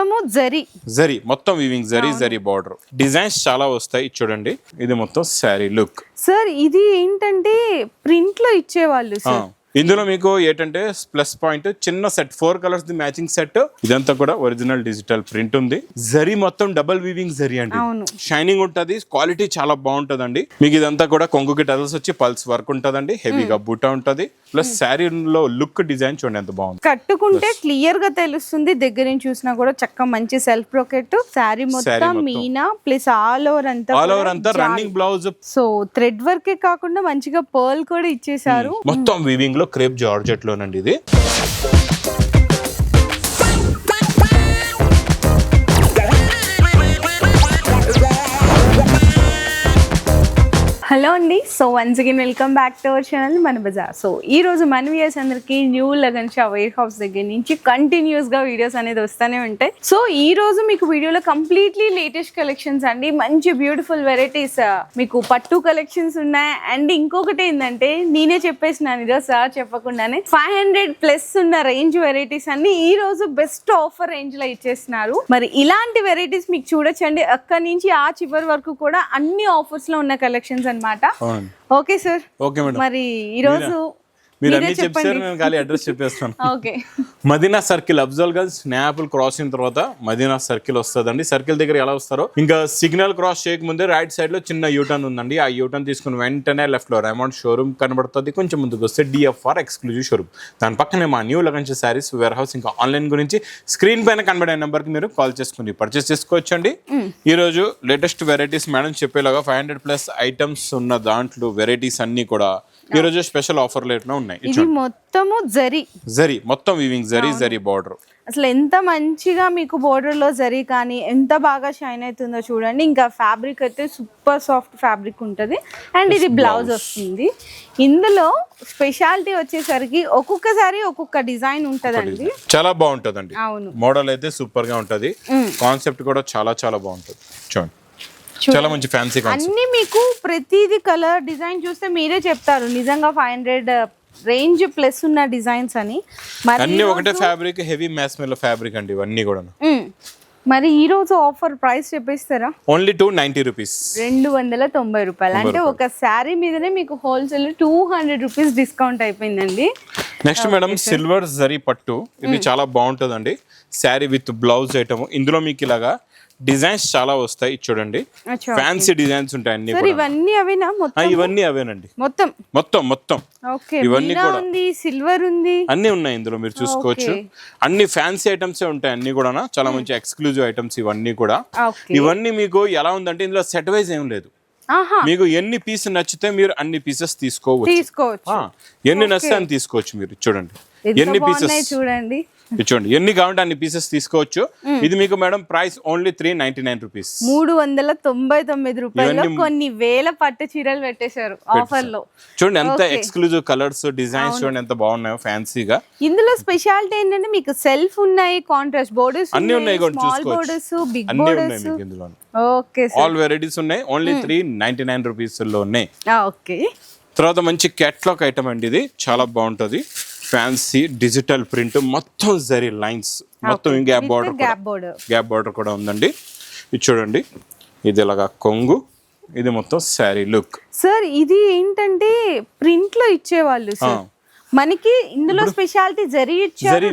మొత్తము జరి. జరీ మొత్తం weaving zari zari border designs చాలా వస్తాయి చూడండి. ఇది మొత్తం శారీ లుక్ సార్ ఇది ఏంటంటే ప్రింట్లో ఇచ్చేవాళ్ళు సార్ ఇందులో మీకు ఏంటంటే ప్లస్ పాయింట్ చిన్న set four colours the matching set ఇదంతా కూడా ఒరిజినల్ డిజిటల్ ప్రింట్ ఉంది. జరీ మొత్తం డబల్ వీవింగ్ జరీ అండి. షైనింగ్ ఉంటది క్వాలిటీ చాలా బాగుంటదండి. మీకు ఇదంతా కూడా కొంగుకి టజల్స్ వచ్చి పల్స్ వర్క్ ఉంటదండి. హెవీగా బూటా ఉంటది. ప్లస్ శారీలో లుక్ డిజైన్ చూడండి ఎంత బాగుంది. కట్టుకుంటే క్లియర్గా తెలుస్తుంది దగ్గర నుంచి చూసినా కూడా చక్క మంచి సెల్ఫ్ బ్రోకెట్ శారీ మొత్తం మొత్తం. మీనా ప్లస్ ఆల్ ఓవర్ అంతా ఆల్ ఓవర్ అంతా రన్నింగ్ బ్లౌజ్ సో థ్రెడ్ వర్కే కాకుండా మంచిగా పర్ల్ కూడా ఇచ్చేసారు మొత్తం వీవింగ్ లో క్రేప్ జార్జెట్లోనండి ఇది. హలో అండి. So once again welcome back to our channel మన బజార్. సో ఈ రోజు మన వ్యూస్ అందరికి new Lagan Shah warehouse దగ్గర నుంచి కంటిన్యూస్గా వీడియోస్ అనేది వస్తూనే ఉంటాయి. సో ఈ రోజు మీకు వీడియోలో కంప్లీట్లీ లేటెస్ట్ కలెక్షన్స్ అండి. మంచి బ్యూటిఫుల్ వెరైటీస్ uh, మీకు పట్టు కలెక్షన్స్ ఉన్నాయి. అండ్ ఇంకొకటి ఏంటంటే నేనే చెప్పేసినాను ఈరోజు సార్ చెప్పకుండానే ఫైవ్ హండ్రెడ్ ప్లస్ ఉన్న రేంజ్ వెరైటీస్ అన్ని ఈ రోజు బెస్ట్ ఆఫర్ రేంజ్లో ఇచ్చేస్తున్నారు. మరి ఇలాంటి వెరైటీస్ మీకు చూడొచ్చండి. అక్కడి నుంచి ఆ చివరి వరకు కూడా అన్ని ఆఫర్స్లో ఉన్న కలెక్షన్స్ అన్నమాట అవునండి. Okay sir. Okay madam. మరి ఈ రోజు మీరు అన్ని చెప్పారు చెప్పండి. నేను ఖాళీ అడ్రస్ చెప్పేస్తాను. ఓకే. మదీనా సర్కిల్ అఫ్జల్ గంజ్ స్నాపుల్ క్రాసింగ్ తర్వాత మదీనా సర్కిల్ వస్తుందండి. సర్కిల్ దగ్గర ఎలా వస్తారో ఇంకా సిగ్నల్ క్రాస్ చేయక ముందే రైట్ సైడ్లో చిన్న యూటర్న్ ఉందండి. ఆ యూటర్న్ తీసుకుని వెంటనే లెఫ్ట్లో రెమౌంట్ షోరూమ్ కనబడుతుంది. కొంచెం ముందుకు వస్తే డిఎఫ్ఆర్ ఎక్స్క్లూజివ్ షోరూమ్. దాని పక్కనే మా న్యూ లగంచ్ శారీస్ వేర్ హౌస్ ఇంకా ఆన్లైన్ గురించి స్క్రీన్ పైన కనబడే నెంబర్కి మీరు కాల్ చేసుకుని పర్చేస్ చేసుకోవచ్చండి. ఈ రోజు లేటెస్ట్ వెరైటీస్ మేడం చెప్పేలాగా ఫైవ్ హండ్రెడ్ ప్లస్ ఐటమ్స్ ఉన్న దాంట్లో వెరైటీస్ అన్ని కూడా ఈ రోజు స్పెషల్ ఆఫర్ రేట్లో ఉన్నాయి. ఇది మొత్తము జరి. జరీ. మొత్తం వీవింగ్ జరీ జరీ బార్డర్ అసలు ఎంత మంచిగా మీకు border లో జరి కానీ ఎంత బాగా షైన్ అవుతుందో చూడండి. ఇంకా ఫ్యాబ్రిక్ అయితే సూపర్ సాఫ్ట్ ఫ్యాబ్రిక్ ఉంటుంది. అండ్ ఇది బ్లౌజ్ వస్తుంది. ఇందులో స్పెషాలిటీ వచ్చేసరికి ఒక్కొక్కసారి ఒక్కొక్క డిజైన్ ఉంటుందండి. చాలా బాగుంటదండి. అవును. మోడల్ అయితే సూపర్గా ఉంటది కాన్సెప్ట్ కూడా చాలా చాలా బాగుంటది. చూడండి. చాలా మంచి ఫ్యాన్సీ అన్ని మీకు ప్రతిది కలర్ డిజైన్ చూస్తే మీరే చెప్తారు. నిజంగా ఫైవ్ హండ్రెడ్ రేంజ్ ప్లస్ ఉన్న డిజైన్స్ అని. మరి అన్ని ఒకటే ఫ్యాబ్రిక్ హెవీ మ్యాస్ మెల్ ఫ్యాబ్రిక్ అండి ఇవన్నీ కూడా. మరి ఈ రోజు ఆఫర్ ప్రైస్ చెప్పేస్తారా? ఓన్లీ టూ నైన్టీ రూపీస్ రెండు వందల తొంభై రూపాయలు. అంటే ఒక శారీ మీదనే మీకు wholesale two hundred rupees discount అయిపోయిందండి. నెక్స్ట్ మేడం సిల్వర్ జరీ పట్టు ఇది చాలా బాగుంటుందండి. శారీ విత్ బ్లౌజ్ ఐటమ్ ఇందులో మీకు ఇలాగా డిజైన్స్ చాలా వస్తాయి చూడండి. ఫ్యాన్సీ డిజైన్స్ ఉంటాయి అన్ని ఇవన్నీ అవేనా మొత్తం? ఇవన్నీ అవేనండి. మొత్తం? మొత్తం మొత్తం. ఓకే ఇవన్నీ కూడా. ఉంది సిల్వర్ ఉంది? అన్ని ఉన్నాయి ఇందులో మీరు చూసుకోవచ్చు. అన్ని ఫ్యాన్సీ ఐటమ్స్ ఉంటాయి అన్ని కూడా చాలా మంచి ఎక్స్క్లూజివ్ ఐటమ్స్ ఇవన్నీ కూడా. ఇవన్నీ మీకు ఎలా ఉందంటే ఇందులో సెట్ వైజ్ ఏం లేదు. మీకు ఎన్ని పీస్ నచ్చితే మీరు అన్ని పీసెస్ తీసుకోవచ్చు. ఎన్ని నచ్చితే అన్ని తీసుకోవచ్చు మీరు చూడండి. ఎన్ని పీసెస్ చూడండి. చూడండి ఎన్ని కావాలంటే అన్ని పీసెస్ తీసుకోవచ్చు. ఇది మీకు madam price only three ninety nine rupees మూడు వందల తొంభై తొమ్మిది రూపాయలు కొన్ని వేల పట్టు చీరలు పెట్టేశారు ఆఫర్లో చూడండి ఎంత ఎక్స్క్లూజివ్ కలర్స్ డిజైన్స్ చూడండి ఎంత బాగున్నాయో ఫ్యాన్సీగా ఇందులో స్పెషాలిటీ ఏంటంటే మీకు సెల్ఫ్ ఉన్నాయి కాంట్రాస్ట్ బోర్డర్స్ అన్ని ఉన్నాయి small. Borders big borders okay all varieties ఉన్నాయి ఓన్లీ త్రీ నైన్టీ నైన్ రూపీస్లో ఉన్నాయి ఓకే. తర్వాత మంచి క్యాట్లాగ్ ఐటమ్ అండి ఇది. చాలా బాగుంటది. ఫ్యాన్సీ డిజిటల్ ప్రింట్ మొత్తం జరీ లైన్స్ మొత్తం గ్యాప్ బార్డర్ గ్యాప్ బోర్డర్ కూడా. ఉందండి. ఇది చూడండి. ఇది ఇలాగా కొంగు. ఇది మొత్తం శారీ లుక్ సార్ ఇది ఏంటంటే ప్రింట్లో ఇచ్చేవాళ్ళు సార్ మనకి ఇందులో స్పెషాలిటీ జరీ ఇచ్చారు.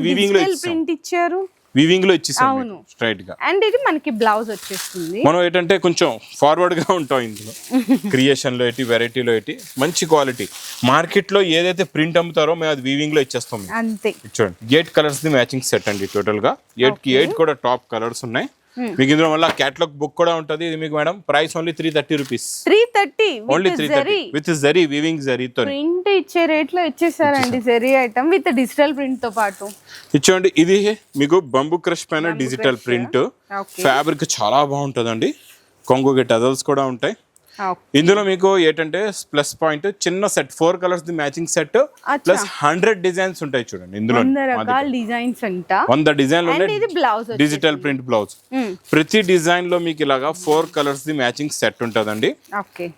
ప్రింట్ ఇచ్చారు. వీవింగ్లో ఇచ్చేసాం. స్ట్రైట్గా. అండ్ ఇది మనకి బ్లౌజ్ వచ్చేస్తుంది. మనం ఏంటంటే కొంచెం ఫార్వర్డ్గా ఉంటాం ఇందులో. క్రియేషన్లో ఏంటి వెరైటీలో ఏంటి మంచి క్వాలిటీ మార్కెట్లో ఏదైతే ప్రింట్ అమ్ముతారో మేము అది వీవింగ్లో ఇచ్చేస్తాం. అంతే. చూడండి eight colours the matching set అండి టోటల్గా. ఎయిట్కి ఎయిట్ కూడా టాప్ కలర్స్ ఉన్నాయి. మీకు ఇందులో మళ్ళీ క్యాటలాగ్ బుక్ కూడా ఉంటుంది. ఇది మీకు madam price only three thirty rupees three thirty only three thirty with zari weaving జరీతో ప్రింట్ ఇచ్చే రేట్లో ఇచ్చేసారండి జరీ ఐటమ్ విత్ డిజిటల్ ప్రింట్తో పాటు. ఇచ్చోండి ఇది మీకు బంబు క్రష్ పైన డిజిటల్ ప్రింట్ ఫ్యాబ్రిక్ చాలా బాగుంటుందండి. కొంగు టజల్స్ కూడా ఉంటాయి. ఇందులో మీకు ఏంటంటే ప్లస్ పాయింట్ చిన్న set four colours the matching set plus hundred designs ఉంటాయి చూడండి ఇందులో డిజైన్స్ వంద డిజైన్లు ఉన్నాయి. బ్లౌజ్ డిజిటల్ ప్రింట్ బ్లౌజ్ ప్రతి డిజైన్లో మీకు ఇలాగా four colours the matching set ఉంటుందండి.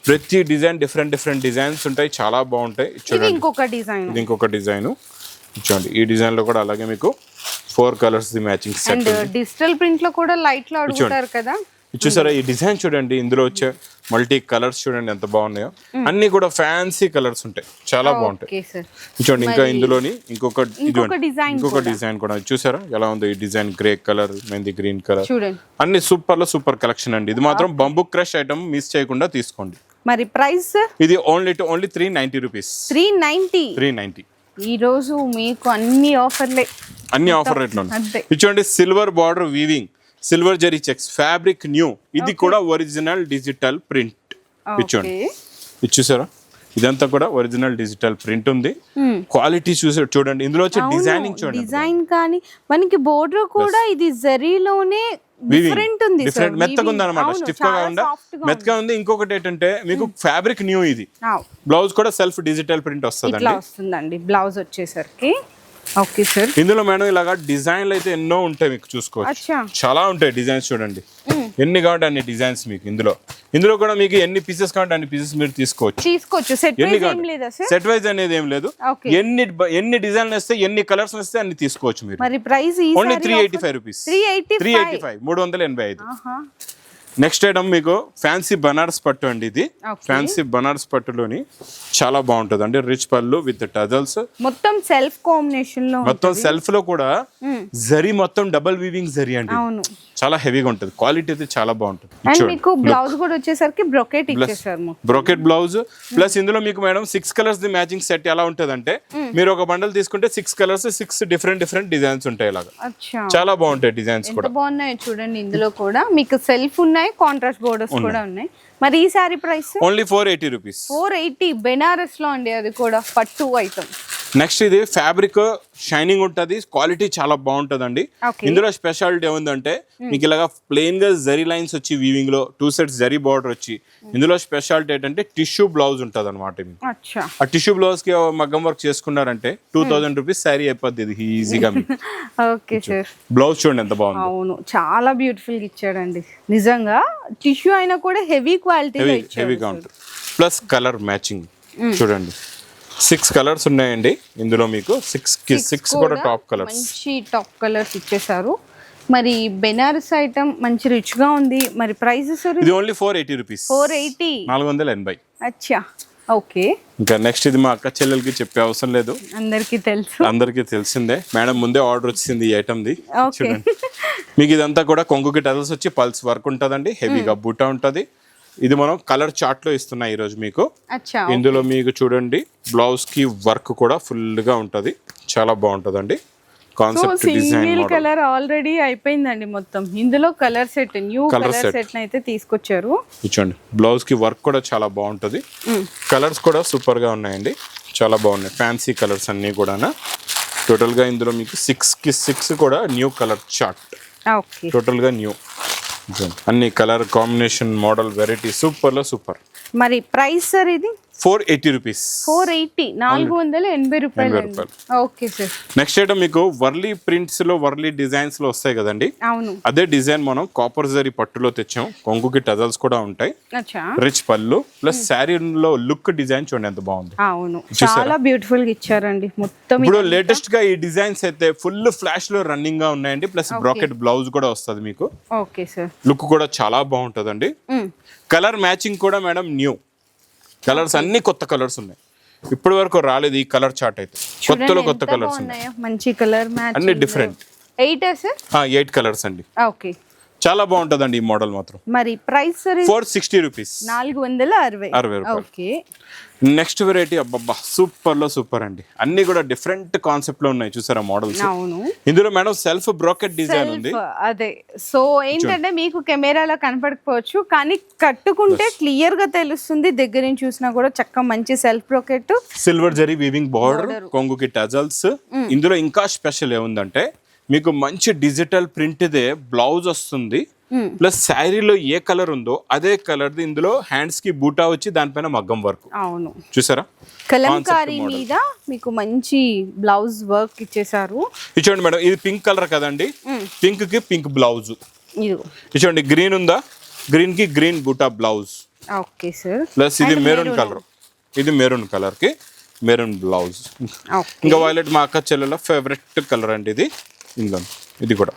ప్రతి డిజైన్ డిఫరెంట్ డిఫరెంట్ డిజైన్స్ ఉంటాయి. చాలా బాగుంటాయి. చూడండి. ఇంకొక డిజైన్ ఇది ఇంకొక డిజైన్ చూడండి. ఈ డిజైన్లో కూడా అలాగే మీకు four colours the matching set digital ప్రింట్లో కూడా లైట్లో అడుగుతారు కదా? చూసారా ఈ డిజైన్ చూడండి ఇందులో వచ్చే మల్టీ కలర్స్ చూడండి ఎంత బాగున్నాయో. అన్ని కూడా ఫ్యాన్సీ కలర్స్ ఉంటాయి. చాలా బాగుంటాయి. చూడండి ఇంకా ఇందులోని ఇంకొక ఇంకొక డిజైన్ కూడా. చూసారా? ఎలా ఉందో ఈ design? Grey colour mehndi green colour. అన్ని సూపర్లో సూపర్ కలెక్షన్ అండి. ఇది మాత్రం బంబు క్రష్ ఐటమ్ మిస్ చేయకుండా తీసుకోండి. మరి ప్రైస్? ఇది only two only three ninety rupees. Three ninety three ninety ఈ రోజు మీకు అన్ని ఆఫర్లే. అన్ని ఆఫర్ రేట్లు చూడండి silver border weaving. Silver zari checks fabric new ఇది కూడా ఒరిజినల్ డిజిటల్ ప్రింట్ ఓకే ఇది చూసారా ఇదంతా కూడా ఒరిజినల్ డిజిటల్ ప్రింట్ ఉంది. క్వాలిటీ చూసే చూడండి. ఇందులో వచ్చే డిజైనింగ్ చూడండి డిజైన్ కానీ మనకి బోర్డర్ కూడా ఇది జరీలోనే డిఫరెంట్ ఉంది డిఫరెంట్ మెత్తగా ఉంది అనమాట స్టిఫ్గా ఉందా మెత్తగా ఉంది. ఇంకొకటి ఏంటంటే మీకు ఫ్యాబ్రిక్ న్యూ ఇది. బ్లౌజ్ కూడా సెల్ఫ్ డిజిటల్ ప్రింట్ వస్తుందండి. ఇట్లా వస్తుందండి. బ్లౌజ్ వచ్చేసరికి. ఓకే సార్ ఇందులో మేడం ఇలాగా డిజైన్లు అయితే ఎన్నో ఉంటాయి మీకు చూసుకోవచ్చు. చాలా ఉంటాయి డిజైన్స్ చూడండి. ఎన్ని కావాలంటే అన్ని డిజైన్స్ మీకు ఇందులో. ఇందులో కూడా మీకు ఎన్ని పీసెస్ కావాలంటే అన్ని పీసెస్ మీరు తీసుకోవచ్చు. తీసుకోవచ్చు. సెట్ ఎన్ని వైజ్ అనేది ఏం లేదు. ఎన్ని ఎన్ని డిజైన్లు వస్తే ఎన్ని కలర్స్ వస్తే అన్ని తీసుకోవచ్చు మీరు. Only three eighty five rupees three eighty five మూడు వందల ఎనభై ఐదు. నెక్స్ట్ ఐటమ్ మీకు ఫ్యాన్సీ బనారస్ పట్టు అండి ఇది. ఫ్యాన్సీ బనారస్ పట్టులోని చాలా బాగుంటుంది. అండి రిచ్ పళ్ళు విత్ టజల్స్ మొత్తం సెల్ఫ్ కాంబినేషన్లో మొత్తం సెల్ఫ్లో కూడా జరీ మొత్తం డబల్ వీవింగ్ జరీ అండి. చాలా హెవీగా ఉంటుంది. క్వాలిటీ అయితే చాలా బాగుంటుంది. అండ్ మీకు బ్లౌజ్ కూడా వచ్చేసరికి బ్రొకెట్ ఇచ్చేసారు బ్రోకెట్ బ్లౌజ్ ప్లస్ ఇందులో మీకు madam six colours the matching set ఎలా ఉంటుంది అంటే మీరు ఒక బండల్ తీసుకుంటే six colours six different different designs ఉంటాయి ఇలాగా. చాలా బాగుంటాయి డిజైన్స్ కూడా. బాగున్నాయి చూడంండి ఇందులో కూడా. మీకు సెల్ఫ్ ఉన్నాయి కాంట్రాస్ట్ బోర్డర్స్ కూడా ఉన్నాయి. మరి ఈ sari price only four eighty rupees four eighty బెనారస్లో అండి అది కూడా. పట్టు ఐటమ్ నెక్స్ట్ ఇది ఫ్యాబ్రిక్ షైనింగ్ ఉంటుంది క్వాలిటీ చాలా బాగుంటుందండి. ఇందులో స్పెషాలిటీ ఏముందంటే మీకు ఇలాగా ప్లెయిన్గా జరీ లైన్స్ వచ్చి వీవింగ్లో టూ సెట్స్ జరీ బార్డర్ వచ్చి ఇందులో స్పెషాలిటీ ఏంటంటే టిష్యూ బ్లౌజ్ ఉంటుంది అనమాట ఆ టిష్యూ బ్లౌజ్కి మగ్గం వర్క్ చేసుకున్నారంటే టూ థౌసండ్ రూపీస్ శారీ అయిపోద్ది ఇది ఈజీగా బ్లౌజ్ చూడండి ఎంత బాగుంది. అవును చాలా బ్యూటిఫుల్గా ఇచ్చాడండి. నిజంగా టిష్యూ అయినా కూడా హెవీ ఇచ్చాడు హెవీగా ఉంటుంది. ప్లస్ కలర్ మ్యాచింగ్ చూడండి. సిక్స్ కలర్స్ ఉన్నాయండి. ఇందులో మీకు సిక్స్కి సిక్స్ కూడా టాప్ కలర్స్ మంచి టాప్ కలర్స్ ఇచ్చేసారు మరి బెనారస్ ఐటమ్ మంచి రిచ్గా ఉంది. మరి ప్రైస్ సార్ ఇది only four eighty rupees four eighty నాలుగు వందల ఎనభై. అచ్చా. ఓకే. ఇంకా నెక్స్ట్ ఇది మా అక్క చెల్లెలకి చెప్పే అవసరం లేదు. అందరికీ తెలుసు. అందరికీ తెలిసిందే. మేడం ముందే ఆర్డర్ వచ్చింది ఈ ఐటమ్ ది. చూడండి. మీకు ఇదంతా కూడా కొంగుకి టజల్స్ వచ్చి పల్స్ వర్క్ ఉంటుందండి. హెవీగా బూటా ఉంటుంది. ఇది మనం కలర్ చార్ట్లో ఇస్తున్నాం ఈ రోజు మీకు ఇందులో మీకు చూడండి బ్లౌజ్కి వర్క్ కూడా ఫుల్గా ఉంటది. చాలా బాగుంటదండి. కాన్సెప్ట్ సింగిల్ కలర్ ఆల్రెడీ అయిపోయిందండి మొత్తం. ఇందులో colour set new colour. Set అయితే తీసుకొచ్చారు. ఇచ్చండి. బ్లౌజ్కి వర్క్ కూడా చాలా బాగుంటది. కలర్స్ కూడా సూపర్గా ఉన్నాయండి. చాలా బాగున్నాయి. ఫ్యాన్సీ కలర్స్ అన్నీ కూడా టోటల్గా ఇందులో మీకు సిక్స్కి సిక్స్ కూడా న్యూ కలర్ చార్ట్ టోటల్గా న్యూ అన్ని కలర్ కాంబినేషన్ మోడల్ వెరైటీ సూపర్లో సూపర్. మరి ప్రైస్ సార్ ఇది? Four eighty rupees. Four eighty నాలుగు వందల ఎనభై రూపాయలు ఓకే సార్. నెక్స్ట్ ఐటమ్ మీకు వర్లీ ప్రింట్స్లో వర్లీ డిజైన్స్లో వస్తాయి కదండి. అవును. అదే డిజైన్ మనం కాపర్ జరీ పట్టులో తెచ్చాం. కొంగుకి టజల్స్ కూడా ఉంటాయి. రిచ్ పళ్ళు ప్లస్ శారీలో లుక్ డిజైన్ చూడండి ఎంత బాగుంది. అవును. చాలా బ్యూటిఫుల్గా ఇచ్చారండి. మొత్తం ఇప్పుడు లేటెస్ట్గా ఈ డిజైన్స్ అయితే ఫుల్ ఫ్లాష్లో రన్నింగ్గా ఉన్నాయండి. ప్లస్ బ్రాకెట్ బ్లౌజ్ కూడా వస్తుంది మీకు. Okay sir. లుక్ కూడా చాలా బాగుంటుందండి. కలర్ మ్యాచింగ్ కూడా మేడం న్యూ. కలర్స్ అన్ని కొత్త కలర్స్ ఉన్నాయి. ఇప్పటి వరకు రాలేదు ఈ కలర్ చార్ట్ అయితే. కొత్తలో కొత్త కలర్స్ ఉన్నాయి. మంచి కలర్ అన్ని డిఫరెంట్ ఎయిటా సార్? ఎయిట్ కలర్స్ అండి. ఓకే. చాలా బాగుంటుందండి ఈ మోడల్ మాత్రం. మరి ప్రైస్ ఫోర్ సిక్స్టీ రూపీస్. నాలుగు వందల అరవై. అరవై ఓకే. నెక్స్ట్ వెరైటీ అబ్బబ్బా సూపర్లో సూపర్ అండి. అన్ని కూడా డిఫరెంట్ కాన్సెప్ట్లో ఉన్నాయి చూసారా మోడల్స్? ఇందులో మేడం సెల్ఫ్ బ్రోకెట్ డిజైన్ ఉంది. అదే. సో ఏంటంటే మీకు కెమెరాలో కనపడకపోవచ్చు కానీ కట్టుకుంటే క్లియర్గా తెలుస్తుంది. దగ్గర నుంచి చూసినా కూడా చక్క మంచి self brocade silver zari weaving border కొంగుకి tassels. ఇందులో ఇంకా స్పెషల్ ఏముందంటే మీకు మంచి డిజిటల్ ప్రింట్దే బ్లౌజ్ వస్తుంది. ప్లస్ శారీలో ఏ కలర్ ఉందో అదే కలర్ ఇందులో హ్యాండ్స్కి బూటా వచ్చి దానిపైన మగ్గం వర్క్ అవును. చూసారా? కలంకారీ మీద మీకు మంచి బ్లౌజ్ వర్క్ ఇచ్చేసారు చూడండి మేడం ఇది పింక్ కలర్ కదండి. పింక్కి పింక్ బ్లౌజ్ చూడండి గ్రీన్ ఉందా? గ్రీన్కి గ్రీన్ బూటా బ్లౌజ్ ఓకే సార్. ప్లస్ ఇది మెరూన్ కలర్ ఇది మెరూన్ కలర్కి మెరూన్ బ్లౌజ్ ఇంకా వైలెట్ మా అక్క చెల్లెల ఫేవరెట్ కలర్ అండి ఇది. ఇందులో ఇది కూడా.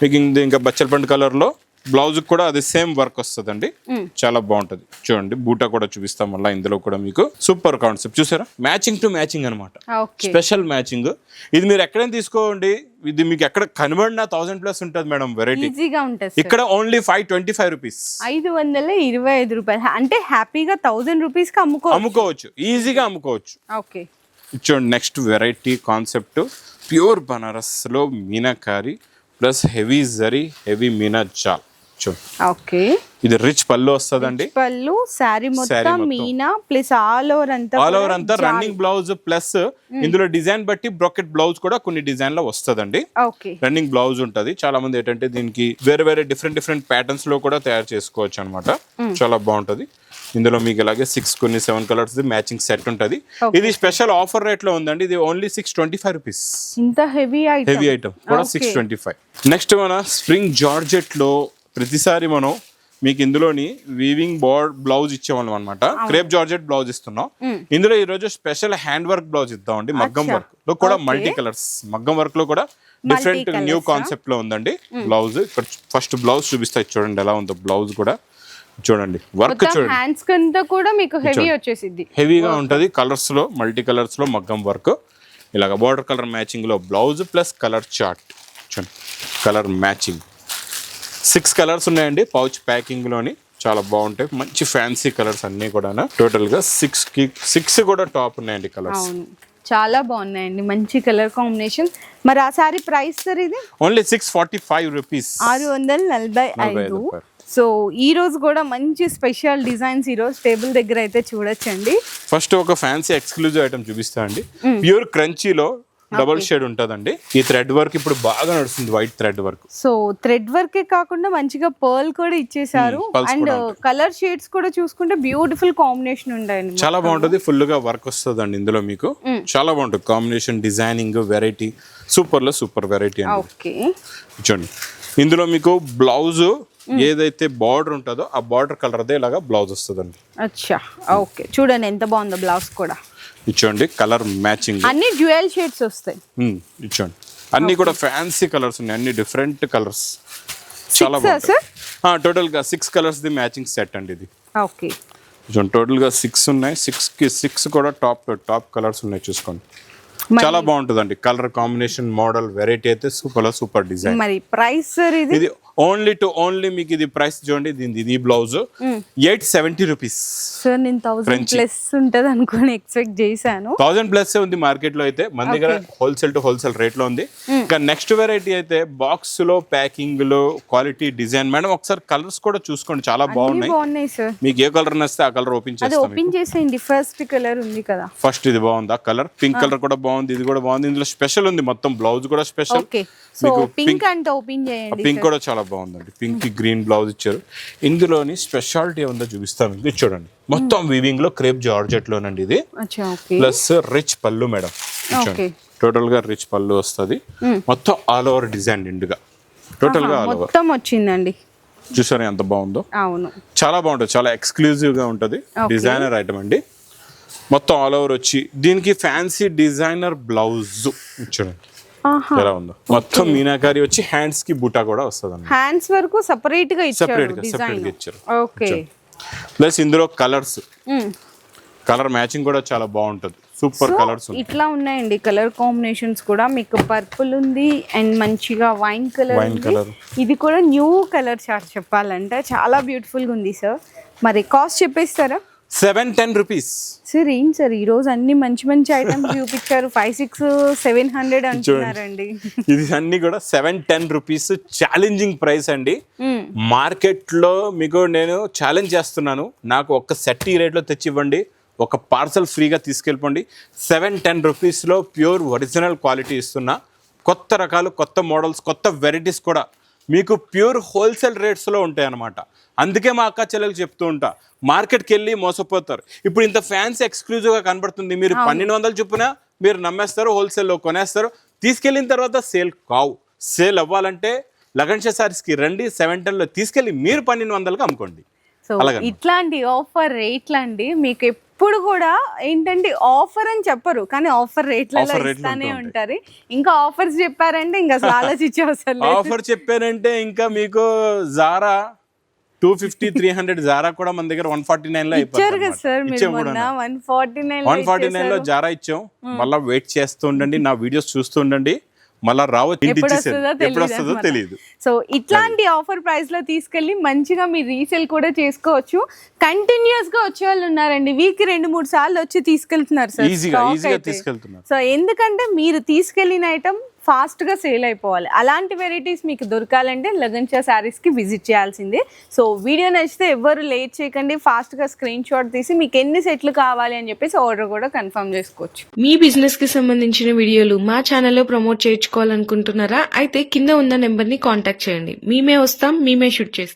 మీకు ఇది ఇంకా బచ్చలపండు కలర్లో బ్లౌజ్ కూడా అది సేమ్ వర్క్ వస్తుందండి. చాలా బాగుంటది. చూడండి బూటా కూడా చూపిస్తాం మళ్ళీ ఇందులో కూడా మీకు. సూపర్ కాన్సెప్ట్ చూసారా? మ్యాచింగ్ టు మ్యాచింగ్ అనమాట స్పెషల్ మ్యాచింగ్ ఇది మీరు ఎక్కడైనా తీసుకోండి. ఇది మీకు ఎక్కడ కనబడిన థౌసండ్ ప్లస్ ఉంటుంది మేడం వెరైటీ ఈజీగా ఉంటుంది సార్ ఇక్కడ only five twenty five rupees ఐదు వందల ఇరవై ఐదు రూపాయలు. అంటే హ్యాపీగా థౌజండ్ రూపీస్కి అమ్ముకో అమ్ముకోవచ్చు. ఈజీగా అమ్ముకోవచ్చు. ఓకే. చూడండి next variety concept pure బనారస్లో meenakari plus heavy zari heavy Meena జాల్ ఓకే. ఇది రిచ్ పళ్ళు వస్తుందండి. పళ్ళు శారీ మొత్తం. మీనా ప్లస్ ఆల్ ఓవర్ అంతా ఆల్ ఓవర్ అంతా రన్నింగ్ బ్లౌజ్ ప్లస్ ఇందులో డిజైన్ బట్టి బ్రొకెట్ బ్లౌజ్ కూడా కొన్ని డిజైన్లో వస్తుందండి. ఓకే. రన్నింగ్ బ్లౌజ్ ఉంటది. చాలా మంది ఏంటంటే దీనికి వేరే వేరే డిఫరెంట్ డిఫరెంట్ ప్యాటర్న్స్లో కూడా తయారు చేసుకోవచ్చు అనమాట చాలా బాగుంటది. ఇందులో మీకు ఇలాగే సిక్స్ కొన్ని సెవెన్ కలర్స్ మ్యాచింగ్ సెట్ ఉంటది. ఇది స్పెషల్ ఆఫర్ రేట్లో ఉందండి. ఇది only six twenty five rupees ఇంత హెవీ హెవీ ఐటమ్ కూడా సిక్స్ ట్వంటీ ఫైవ్ నెక్స్ట్ మన స్ప్రింగ్ జార్జెట్లో ప్రతిసారి మనం మీకు ఇందులోని వీవింగ్ బోర్డ్ బ్లౌజ్ ఇచ్చేవాళ్ళం అనమాట క్రేప్ జార్జెట్ బ్లౌజ్ ఇస్తున్నాం. ఇందులో ఈ రోజు స్పెషల్ హ్యాండ్ వర్క్ బ్లౌజ్ ఇద్దామండి మగ్గం. వర్క్లో కూడా. మల్టీ కలర్స్ మగ్గం వర్క్లో కూడా డిఫరెంట్ న్యూ? కాన్సెప్ట్లో ఉందండి బ్లౌజ్ ఇక్కడ ఫస్ట్ బ్లౌజ్ చూపిస్తాయి చూడండి ఎలా ఉందో బ్లౌజ్ కూడా. చూడండి. వర్క్ చూడండి. హ్యాండ్స్ కంతా కూడా మీకు హెవీ వచ్చేసిద్ది. హెవీగా ఉంటుంది. కలర్స్లో మల్టీ కలర్స్లో మగ్గం వర్క్ ఇలాగ బార్డర్ కలర్ మ్యాచింగ్లో బ్లౌజ్ ప్లస్ కలర్ చార్ట్ చూడండి. కలర్ మ్యాచింగ్ సిక్స్ కలర్స్ ఉన్నాయండి. పౌచ్ ప్యాకింగ్లోని చాలా బాగుంటాయి. మంచి ఫ్యాన్సీ కలర్స్ అన్ని కూడా టోటల్గా సిక్స్కి సిక్స్ కూడా టాప్ ఉన్నాయండి కలర్స్ చాలా బాగున్నాయండి. మంచి కలర్ కాంబినేషన్ మరి ఆ సారీ ప్రైస్ సార్ ఇది? Only six forty five rupees ఆరు వందల నలభై ఐదు. సో ఈ రోజు కూడా మంచి స్పెషల్ డిజైన్స్ ఈ రోజు టేబుల్ దగ్గర అయితే చూడొచ్చండి. ఫస్ట్ ఒక ఫ్యాన్సీ ఎక్స్క్లూజివ్ ఐటమ్ చూపిస్తా అండి. ప్యూర్ క్రంచీలో డబుల్ షేడ్ ఉంటుందండి. ఈ థ్రెడ్ వర్క్ ఇప్పుడు బాగా నడుస్తుంది white thread work. So thread వర్కే కాకుండా మంచిగా పర్ల్ కూడా ఇచ్చేసారు అండ్. కలర్ షేడ్స్ కూడా చూసుకుంటే బ్యూటిఫుల్ కాంబినేషన్ ఉంటాయండి చాలా బాగుంటుంది ఫుల్గా వర్క్ వస్తుందండి ఇందులో మీకు. చాలా బాగుంటుంది కాంబినేషన్ డిజైనింగ్ వెరైటీ. సూపర్లో సూపర్ వెరైటీ అండి. ఓకే. చూడండి. ఇందులో మీకు బ్లౌజ్ ఏదైతే బార్డర్ ఉంటుందో ఆ బార్డర్ కలర్ అదే ఇలాగా బ్లౌజ్ వస్తుందండి. అచ్చా. ఓకే. చూడండి ఎంత బాగుందో బ్లౌజ్ కూడా. ఇచ్చోండి కలర్ మ్యాచింగ్. అన్ని డ్యూయల్ షేడ్స్ వస్తాయి. ఇచ్చోండి. అన్ని కూడా ఫ్యాన్సీ కలర్స్ ఉన్నాయి అన్ని డిఫరెంట్ కలర్స్. చాలా బాగుంటాయి. టోటల్గా six colours the matching set అండి ఇది. ఓకే. చూడండి టోటల్గా సిక్స్ ఉన్నాయి. సిక్స్కి సిక్స్ కూడా టాప్ టాప్ కలర్స్ ఉన్నాయి చూసుకోండి. చాలా బాగుంటుందండి. కలర్ కాంబినేషన్ మోడల్ వెరైటీ అయితే సూపర్ సూపర్ డిజైన్ మరి ప్రైస్ ఇది ఓన్లీ టు ఓన్లీ మీకు ఇది ప్రైస్ చూడండి దీని ఇది blouse. Eight seventy rupees sir నేను థౌసండ్. ప్లస్ ఉంటుంది అనుకుని ఎక్స్పెక్ట్ చేశాను. థౌసండ్ ప్లస్ ఉంది మార్కెట్లో అయితే. మన దగ్గర హోల్సేల్ టు హోల్సేల్ రేట్లో ఉంది. ఇంకా నెక్స్ట్ వెరైటీ అయితే బాక్స్లో ప్యాకింగ్లో క్వాలిటీ డిజైన్ మేడం ఒకసారి కలర్స్ కూడా చూసుకోండి. చాలా బాగున్నాయి. మీకు ఏ కలర్ నచ్చితే ఆ కలర్ ఓపెన్ చేస్తాం ఓపెన్ చేసేయండి. ఫస్ట్ కలర్ ఉంది కదా. ఫస్ట్ ఇది బాగుంది? ఆ కలర్ పింక్ కలర్ కూడా బాగుంది ఇది కూడా బాగుంది. ఇందులో స్పెషల్ ఉంది మొత్తం. బ్లౌజ్ కూడా స్పెషల్ మీకు పింక్ అంటే ఓపెన్ చేయండి పింక్ కూడా చాలా బాగుందండి. పింక్ గ్రీన్ బ్లౌజ్ ఇచ్చారు. ఇందులోని స్పెషాలిటీ ఉందో చూపిస్తాం ఇది చూడండి. మొత్తం వీవింగ్లో క్రేప్ జార్జెట్ లోనండి ఇది plus rich pallu madam okay. టోటల్గా రిచ్ పళ్ళు వస్తుంది. మొత్తం ఆల్ ఓవర్ డిజైన్ నిండుగా. టోటల్గా ఆల్ ఓవర్ మొత్తం వచ్చిందండి. చూసారా ఎంత బాగుందో? అవును. చాలా బాగుంటుంది. చాలా ఎక్స్క్లూజివ్గా ఉంటుంది. డిజైనర్ ఐటమ్ అండి. మొత్తం ఆల్ ఓవర్ వచ్చి దీనికి ఫ్యాన్సీ డిజైనర్ బ్లౌజ్ చూడండి. ఎలా ఉందో. మొత్తం మీనాకారి వచ్చి హ్యాండ్స్కి బుటా కూడా వస్తుంది హ్యాండ్స్ వరకు సపరేట్గా ఇచ్చారు సెపరేట్గా సెపరేట్గా ఇచ్చారు. ఓకే ప్లస్ ఇందులో కలర్స్ కలర్ మ్యాచింగ్ కూడా చాలా బాగుంటుంది. సూపర్ కలర్స్ ఇట్లా ఉన్నాయండి కలర్ కాంబినేషన్స్ కూడా. మీకు పర్పుల్ ఉంది అండ్ మంచిగా వైన్ కలర్ Wine colour. ఇది కూడా న్యూ కలర్ చార్ట్ చెప్పాలంటే చాలా బ్యూటిఫుల్గా ఉంది సార్ మరి cost చెప్పేస్తారా? Seven ten rupees. Sir ఏం సార్ ఈ రోజు అన్ని మంచి మంచి ఐటమ్స్ చూపించారు. ఫైవ్ సిక్స్ సెవెన్ హండ్రెడ్ అంటున్నారండి. ఇది అన్ని కూడా seven ten rupees challenging price అండి. మార్కెట్లో మీకు నేను ఛాలెంజ్ చేస్తున్నాను. నాకు ఒక్క సెట్ ఈ రేట్లో తెచ్చి ఇవ్వండి ఒక పార్సల్ ఫ్రీగా తీసుకెళ్ళిపోండి. సెవెన్ టెన్ రూపీస్లో ప్యూర్ ఒరిజినల్ క్వాలిటీ ఇస్తున్నా. కొత్త రకాలు కొత్త మోడల్స్ కొత్త వెరైటీస్ కూడా మీకు ప్యూర్ హోల్సేల్ రేట్స్లో ఉంటాయి అన్నమాట అందుకే మా అక్క చెల్లెలకు చెప్తూ ఉంటా మార్కెట్కి వెళ్ళి మోసపోతారు. ఇప్పుడు ఇంత ఫ్యాన్సీ ఎక్స్క్లూజివ్గా కనబడుతుంది మీరు పన్నెండు వందలు చొప్పున మీరు నమ్మేస్తారు హోల్సేల్లో కొనేస్తారు తీసుకెళ్ళిన తర్వాత సేల్ కావు. సేల్ అవ్వాలంటే లగన్ సారీస్కి రండి సెవెన్ టెన్లో తీసుకెళ్ళి మీరు పన్నెండు వందలకు అమ్ముకోండి. సో. ఇట్లాంటి ఆఫర్ రేట్లు అండి మీకు ఎప్పుడు కూడా ఏంటంటే ఆఫర్ అని చెప్పరు కానీ ఆఫర్ రేట్లలో ఇస్తానే ఉంటూ ఉంటారు. ఇంకా ఆఫర్స్ చెప్పారంటే ఇంకా అసలు ఆలోచించే అవసరం ఆఫర్ చెప్పారంటే ఇంకా మీకు జారా టూ ఫిఫ్టీ త్రీ హండ్రెడ్ జారా కూడా మన దగ్గర వన్ ఫార్టీ నైన్లో ఇచ్చారు కదా sir one forty nine one forty నైన్లో జారా ఇచ్చాం. మళ్ళీ వెయిట్ చేస్తూ ఉండండి నా వీడియోస్ చూస్తూ ఉండండి. మళ్ళా రావచ్చు ఎప్పుడు వస్తుందో తెలియదు సో ఇట్లాంటి ఆఫర్ ప్రైస్లో తీసుకెళ్ళి మంచిగా మీరు రీసేల్ కూడా చేసుకోవచ్చు. కంటిన్యూస్గా వచ్చే వాళ్ళు ఉన్నారండి. వీక్ రెండు మూడు సార్లు వచ్చి తీసుకెళ్తున్నారు సార్. ఈజీగా ఈజీగా. తీసుకెళ్తున్నారు. సో ఎందుకంటే మీరు తీసుకెళ్ళిన ఐటమ్ ఫాస్ట్గా సేల్ అయిపోవాలి. అలాంటి వెరైటీస్ మీకు దొరకాలంటే లగన్షా శారీస్కి విజిట్ చేయాల్సిందే. సో వీడియో నచ్చితే ఎవరు లేట్ చేయకండి. ఫాస్ట్గా స్క్రీన్ షాట్ తీసి మీకు ఎన్ని సెట్లు కావాలి అని చెప్పేసి ఆర్డర్ కూడా కన్ఫర్మ్ చేసుకోవచ్చు. మీ బిజినెస్కి సంబంధించిన వీడియోలు మా ఛానల్లో ప్రమోట్ చేయించుకోవాలనుకుంటున్నారా? అయితే కింద ఉన్న నెంబర్ని కాంటాక్ట్ చేయండి. మేమే వస్తాం మేమే షూట్ చేస్తాం.